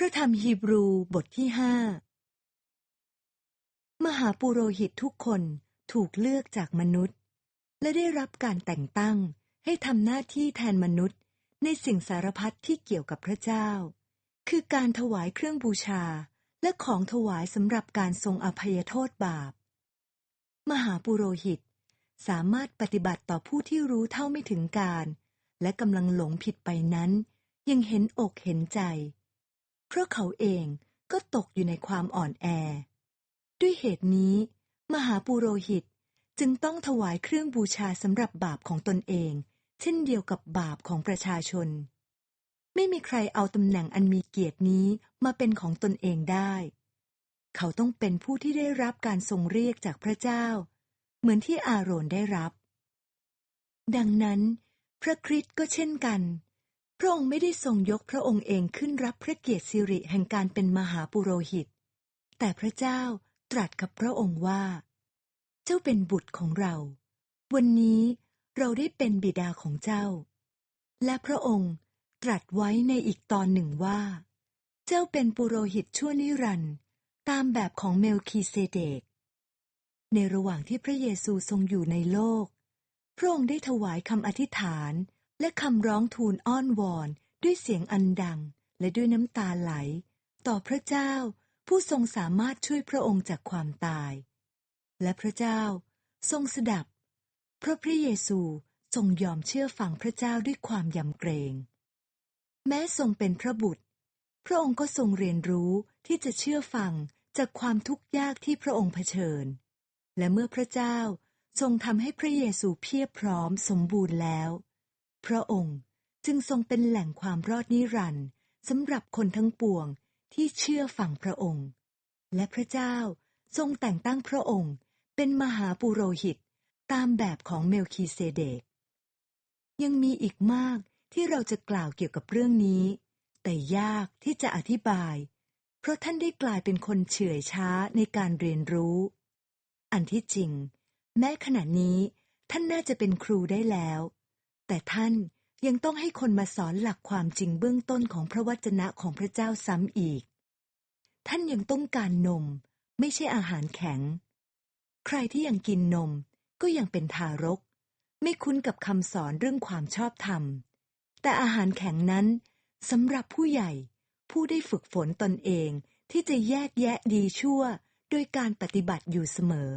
พระธรรมฮีบรูบทที่ห้ามหาปุโรหิตทุกคนถูกเลือกจากมนุษย์ และได้รับการแต่งตั้งให้ทำหน้าที่แทนมนุษย์ในสิ่งสารพัดที่เกี่ยวกับพระเจ้า คือการถวายเครื่องบูชาและของถวายสำหรับการทรงอภัยโทษบาป มหาปุโรหิตสามารถปฏิบัติต่อผู้ที่รู้เท่าไม่ถึงการ และกำลังหลงผิดไปนั้น ยังเห็นอกเห็นใจ เพราะเขาเองก็ตกอยู่ในความอ่อนแอ ด้วยเหตุนี้ มหาปุโรหิตจึงต้องถวายเครื่องบูชาสำหรับบาปของตนเอง เช่นเดียวกับบาปของประชาชน ไม่มีใครเอาตำแหน่งอันมีเกียรตินี้มาเป็นของตนเองได้ เขาต้องเป็นผู้ที่ได้รับการทรงเรียกจากพระเจ้า เหมือนที่อาโรนได้รับ ดังนั้น พระคริสต์ก็เช่นกัน พระองค์ไม่ได้ทรงยกพระองค์เองขึ้นรับพระเกียรติสิริแห่งการเป็นมหาปุโรหิต แต่พระเจ้าตรัสกับพระองค์ว่า เจ้าเป็นบุตรของเรา วันนี้เราได้เป็นบิดาของเจ้า และพระองค์ตรัสไว้ในอีกตอนหนึ่งว่า เจ้าเป็นปุโรหิตชั่วนิรันด์ตามแบบของเมลคีเซเดก ในระหว่างที่พระเยซูทรงอยู่ในโลก พระองค์ได้ถวายคำอธิษฐาน และคำร้องทูลอ้อนวอนด้วยเสียงอันดังและด้วยน้ำตาไหล ต่อพระเจ้าผู้ทรงสามารถช่วยพระองค์จากความตาย และพระเจ้าทรงสดับ เพราะพระเยซูทรงยอมเชื่อฟังพระเจ้าด้วยความยำเกรง แม้ทรงเป็นพระบุตร พระองค์ก็ทรงเรียนรู้ที่จะเชื่อฟังจากความทุกข์ยากที่พระองค์เผชิญ และเมื่อพระเจ้าทรงทำให้พระเยซูเพียบพร้อมสมบูรณ์แล้ว พระองค์จึงทรงเป็นแหล่งความรอดนิรันดร์สำหรับคนทั้งปวงที่เชื่อฟังพระองค์ และพระเจ้าทรงแต่งตั้งพระองค์เป็นมหาปุโรหิตตามแบบของเมลคีเซเดก ยังมีอีกมากที่เราจะกล่าวเกี่ยวกับเรื่องนี้ แต่ยากที่จะอธิบาย เพราะท่านได้กลายเป็นคนเฉื่อยช้าในการเรียนรู้ อันที่จริง แม้ขณะนี้ท่านน่าจะเป็นครูได้แล้ว แต่ท่านยังต้องให้คนมาสอนหลักความจริงเบื้องต้นของพระวจนะของพระเจ้าซ้ำอีก ท่านยังต้องการนม ไม่ใช่อาหารแข็ง ใครที่ยังกินนมก็ยังเป็นทารก ไม่คุ้นกับคำสอนเรื่องความชอบธรรม แต่อาหารแข็งนั้นสำหรับผู้ใหญ่ ผู้ได้ฝึกฝนตนเองที่จะแยกแยะดีชั่ว โดยการปฏิบัติอยู่เสมอ